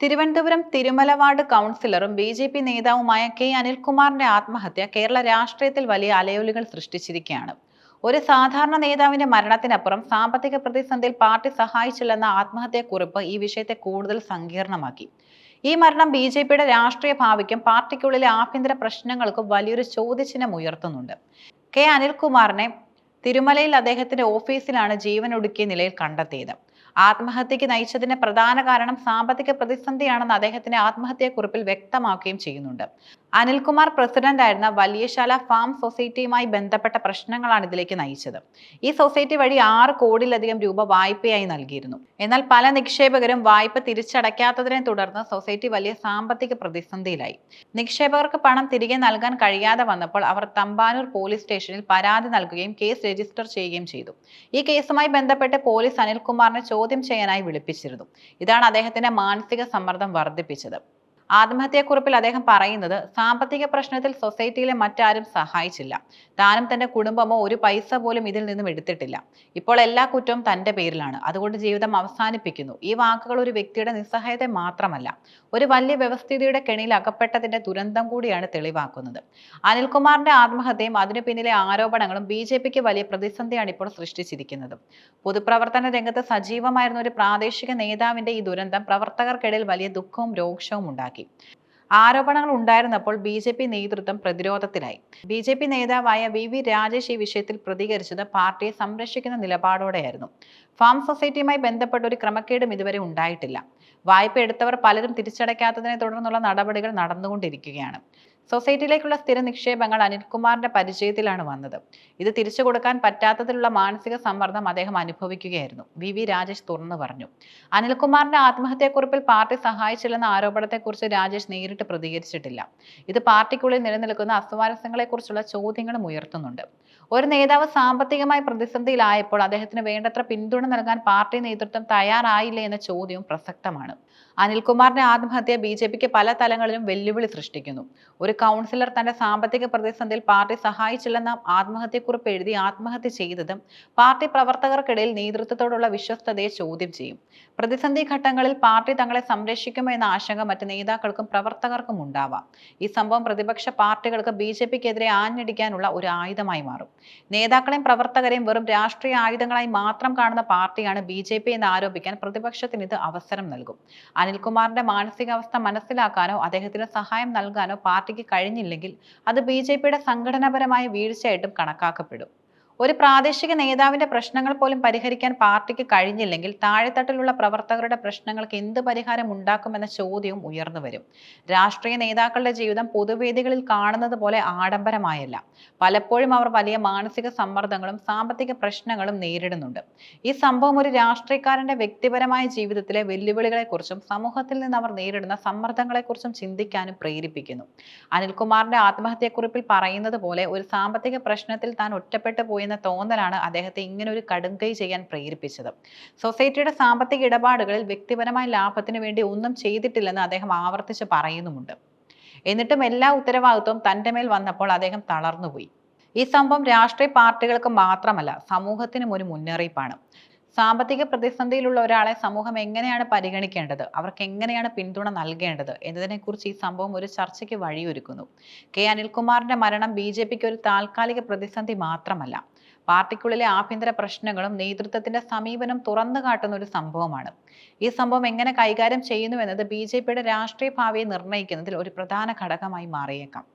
Thiruvananthapuram Thirumala ward കൗൺസിലറും B J P നേതാവുമായ K അനിൽകുമാറിന്റെ ആത്മഹത്യ കേരള രാഷ്ട്രീയത്തിൽ വലിയ അലയൊലികൾ സൃഷ്ടിച്ചിരിക്കുകയാണ്. ഒരു സാധാരണ നേതാവിന്റെ മരണത്തിനപ്പുറം സാമ്പത്തിക പ്രതിസന്ധിയിൽ പാർട്ടി സഹായിച്ചില്ലെന്ന ആത്മഹത്യക്കുറിപ്പ് ഈ വിഷയത്തെ കൂടുതൽ സങ്കീർണമാക്കി. ഈ മരണം ബി ജെ പിയുടെ രാഷ്ട്രീയ ഭാവിക്കും പാർട്ടിക്കുള്ളിലെ ആഭ്യന്തര പ്രശ്നങ്ങൾക്കും വലിയൊരു ചോദ്യചിഹ്നം ഉയർത്തുന്നുണ്ട്. കെ അനിൽകുമാറിനെ തിരുമലയിൽ അദ്ദേഹത്തിന്റെ ഓഫീസിലാണ് ജീവനൊടുക്കിയ നിലയിൽ കണ്ടെത്തിയത്. ആത്മഹത്യക്ക് നയിച്ചതിന് പ്രധാന കാരണം സാമ്പത്തിക പ്രതിസന്ധിയാണെന്ന് അദ്ദേഹത്തിന്റെ ആത്മഹത്യക്കുറിപ്പിൽ വ്യക്തമാക്കുകയും ചെയ്യുന്നുണ്ട്. അനിൽകുമാർ പ്രസിഡന്റ് ആയിരുന്ന വലിയശാല ഫാം സൊസൈറ്റിയുമായി ബന്ധപ്പെട്ട പ്രശ്നങ്ങളാണ് ഇതിലേക്ക് നയിച്ചത്. ഈ സൊസൈറ്റി വഴി ആറ് കോടിയിലധികം രൂപ വായ്പയായി നൽകിയിരുന്നു. എന്നാൽ പല നിക്ഷേപകരും വായ്പ തിരിച്ചടയ്ക്കാത്തതിനെ തുടർന്ന് സൊസൈറ്റി വലിയ സാമ്പത്തിക പ്രതിസന്ധിയിലായി. നിക്ഷേപകർക്ക് പണം തിരികെ നൽകാൻ കഴിയാതെ വന്നപ്പോൾ അവർ തമ്പാനൂർ പോലീസ് സ്റ്റേഷനിൽ പരാതി നൽകുകയും കേസ് രജിസ്റ്റർ ചെയ്യുകയും ചെയ്തു. ഈ കേസുമായി ബന്ധപ്പെട്ട് പോലീസ് അനിൽകുമാറിനെ ചോദ്യം ചെയ്യാനായി വിളിപ്പിച്ചിരുന്നു. ഇതാണ് അദ്ദേഹത്തിന്റെ മാനസിക സമ്മർദ്ദം വർദ്ധിപ്പിച്ചത്. ആത്മഹത്യാക്കുറിപ്പിൽ അദ്ദേഹം പറയുന്നത് സാമ്പത്തിക പ്രശ്നത്തിൽ സൊസൈറ്റിയിലെ മറ്റാരും സഹായിച്ചില്ല. താനും തന്റെ കുടുംബമോ ഒരു പൈസ പോലും ഇതിൽ നിന്നും എടുത്തിട്ടില്ല. ഇപ്പോൾ എല്ലാ കുറ്റവും തന്റെ പേരിലാണ്. അതുകൊണ്ട് ജീവിതം അവസാനിപ്പിക്കുന്നു. ഈ വാക്കുകൾ ഒരു വ്യക്തിയുടെ നിസ്സഹായത മാത്രമല്ല ഒരു വലിയ വ്യവസ്ഥിതിയുടെ കെണിയിൽ അകപ്പെട്ടതിന്റെ ദുരന്തം കൂടിയാണ് തെളിവാക്കുന്നത്. അനിൽകുമാറിന്റെ ആത്മഹത്യയും അതിനു പിന്നിലെ ആരോപണങ്ങളും ബി ജെ പിക്ക് വലിയ പ്രതിസന്ധിയാണ് ഇപ്പോൾ സൃഷ്ടിച്ചിരിക്കുന്നത്. പൊതുപ്രവർത്തന രംഗത്ത് സജീവമായിരുന്ന ഒരു പ്രാദേശിക നേതാവിന്റെ ഈ ദുരന്തം പ്രവർത്തകർക്കിടയിൽ വലിയ ദുഃഖവും രോക്ഷവും ഉണ്ടാക്കി ആരോപണങ്ങൾ ഉണ്ടായിരുന്നപ്പോൾ ബി ജെ പി നേതൃത്വം പ്രതിരോധത്തിലായി. ബി ജെ പി നേതാവായ വി വി രാജേഷ് ഈ വിഷയത്തിൽ പ്രതികരിച്ചത് പാർട്ടിയെ സംരക്ഷിക്കുന്ന നിലപാടോടെയായിരുന്നു. ഫാം സൊസൈറ്റിയുമായി ബന്ധപ്പെട്ട ഒരു ക്രമക്കേടും ഇതുവരെ ഉണ്ടായിട്ടില്ല. വായ്പ എടുത്തവർ പലരും തിരിച്ചടയ്ക്കാത്തതിനെ തുടർന്നുള്ള നടപടികൾ നടന്നുകൊണ്ടിരിക്കുകയാണ്. സൊസൈറ്റിയിലേക്കുള്ള സ്ഥിര നിക്ഷേപങ്ങൾ അനിൽകുമാറിന്റെ പരിചയത്തിലാണ് വന്നത്. ഇത് തിരിച്ചു കൊടുക്കാൻ പറ്റാത്തതിലുള്ള മാനസിക സമ്മർദ്ദം അദ്ദേഹം അനുഭവിക്കുകയായിരുന്നു. വി. വി. രാജേഷ് തുറന്നു പറഞ്ഞു. അനിൽകുമാറിന്റെ ആത്മഹത്യാക്കുറിപ്പിൽ പാർട്ടി സഹായിച്ചില്ലെന്ന ആരോപണത്തെക്കുറിച്ച് രാജേഷ് നേരിട്ട് പ്രതികരിച്ചിട്ടില്ല. ഇത് പാർട്ടിക്കുള്ളിൽ നിലനിൽക്കുന്ന അസ്വാരസ്യങ്ങളെക്കുറിച്ചുള്ള ചോദ്യങ്ങളും ഉയർത്തുന്നുണ്ട്. ഒരു നേതാവ് സാമ്പത്തികമായി പ്രതിസന്ധിയിലായപ്പോൾ അദ്ദേഹത്തിന് വേണ്ടത്ര പിന്തുണ നൽകാൻ പാർട്ടി നേതൃത്വം തയ്യാറായില്ലേ എന്ന ചോദ്യവും പ്രസക്തമാണ്. അനിൽകുമാറിന്റെ ആത്മഹത്യ ബി ജെ പിക്ക് പല തലങ്ങളിലും വെല്ലുവിളി സൃഷ്ടിക്കുന്നു. ഒരു കൗൺസിലർ തന്റെ സാമ്പത്തിക പ്രതിസന്ധിയിൽ പാർട്ടി സഹായിച്ചില്ലെന്ന ആത്മഹത്യക്കുറിപ്പ് എഴുതി ആത്മഹത്യ ചെയ്തതും പാർട്ടി പ്രവർത്തകർക്കിടയിൽ നേതൃത്വത്തോടുള്ള വിശ്വസ്തതയെ ചോദ്യം ചെയ്യും. പ്രതിസന്ധി ഘട്ടങ്ങളിൽ പാർട്ടി തങ്ങളെ സംരക്ഷിക്കുമോ എന്ന ആശങ്ക മറ്റ് നേതാക്കൾക്കും പ്രവർത്തകർക്കും ഉണ്ടാവാം. ഈ സംഭവം പ്രതിപക്ഷ പാർട്ടികൾക്ക് ബി ജെ പിക്കെതിരെ ആഞ്ഞടിക്കാനുള്ള ഒരു ആയുധമായി മാറും. നേതാക്കളെയും പ്രവർത്തകരെയും വെറും രാഷ്ട്രീയ ആയുധങ്ങളായി മാത്രം കാണുന്ന പാർട്ടിയാണ് ബി ജെ പി എന്ന് ആരോപിക്കാൻ പ്രതിപക്ഷത്തിന് ഇത് അവസരം നൽകും. അനിൽകുമാറിന്റെ മാനസികാവസ്ഥ മനസ്സിലാക്കാനോ അദ്ദേഹത്തിന് സഹായം നൽകാനോ പാർട്ടിക്ക് കഴിഞ്ഞില്ലെങ്കിൽ അത് ബി ജെ പിയുടെ സംഘടനാപരമായ വീഴ്ചയായിട്ടും കണക്കാക്കപ്പെടും. ഒരു പ്രാദേശിക നേതാവിന്റെ പ്രശ്നങ്ങൾ പോലും പരിഹരിക്കാൻ പാർട്ടിക്ക് കഴിഞ്ഞില്ലെങ്കിൽ താഴെത്തട്ടിലുള്ള പ്രവർത്തകരുടെ പ്രശ്നങ്ങൾക്ക് എന്ത് പരിഹാരം ഉണ്ടാക്കുമെന്ന ചോദ്യവും ഉയർന്നു വരും. രാഷ്ട്രീയ നേതാക്കളുടെ ജീവിതം പൊതുവേദികളിൽ കാണുന്നത് പോലെ ആഡംബരമായല്ല. പലപ്പോഴും അവർ വലിയ മാനസിക സമ്മർദ്ദങ്ങളും സാമ്പത്തിക പ്രശ്നങ്ങളും നേരിടുന്നുണ്ട്. ഈ സംഭവം ഒരു രാഷ്ട്രീയക്കാരന്റെ വ്യക്തിപരമായ ജീവിതത്തിലെ വെല്ലുവിളികളെക്കുറിച്ചും സമൂഹത്തിൽ നിന്ന് അവർ നേരിടുന്ന സമ്മർദ്ദങ്ങളെക്കുറിച്ചും ചിന്തിക്കാനും പ്രേരിപ്പിക്കുന്നു. അനിൽകുമാറിന്റെ ആത്മഹത്യക്കുറിപ്പിൽ പറയുന്നത് പോലെ ഒരു സാമ്പത്തിക പ്രശ്നത്തിൽ താൻ ഒറ്റപ്പെട്ടു പോയെന്ന തോന്നലാണ് അദ്ദേഹത്തെ ഇങ്ങനെ ഒരു കടുങ്കൈ ചെയ്യാൻ പ്രേരിപ്പിച്ചത്. സൊസൈറ്റിയുടെ സാമ്പത്തിക ഇടപാടുകളിൽ വ്യക്തിപരമായ ലാഭത്തിന് വേണ്ടി ഒന്നും ചെയ്തിട്ടില്ലെന്ന് അദ്ദേഹം ആവർത്തിച്ച് പറയുന്നുമുണ്ട്. എന്നിട്ടും എല്ലാ ഉത്തരവാദിത്വവും തന്റെ മേൽ വന്നപ്പോൾ അദ്ദേഹം തളർന്നുപോയി. ഈ സംഭവം രാഷ്ട്രീയ പാർട്ടികൾക്ക് മാത്രമല്ല സമൂഹത്തിനും ഒരു മുന്നറിയിപ്പാണ്. സാമ്പത്തിക പ്രതിസന്ധിയിലുള്ള ഒരാളെ സമൂഹം എങ്ങനെയാണ് പരിഗണിക്കേണ്ടത്? അവർക്ക് എങ്ങനെയാണ് പിന്തുണ നൽകേണ്ടത്? എന്നതിനെക്കുറിച്ച് ഈ സംഭവം ഒരു ചർച്ചയ്ക്ക് വഴിയൊരുക്കുന്നു. കെ അനിൽകുമാറിന്റെ മരണം ബി ജെ പിക്ക് ഒരു താൽക്കാലിക പ്രതിസന്ധി മാത്രമല്ല. പാർട്ടിക്കുള്ളിലെ ആഭ്യന്തര പ്രശ്നങ്ങളും നേതൃത്വത്തിന്റെ സമീപനം തുറന്നു കാട്ടുന്ന ഒരു സംഭവമാണ്. ഈ സംഭവം എങ്ങനെ കൈകാര്യം ചെയ്യുന്നു എന്നത് ബി രാഷ്ട്രീയ ഭാവിയെ നിർണയിക്കുന്നതിൽ ഒരു പ്രധാന ഘടകമായി മാറിയേക്കാം.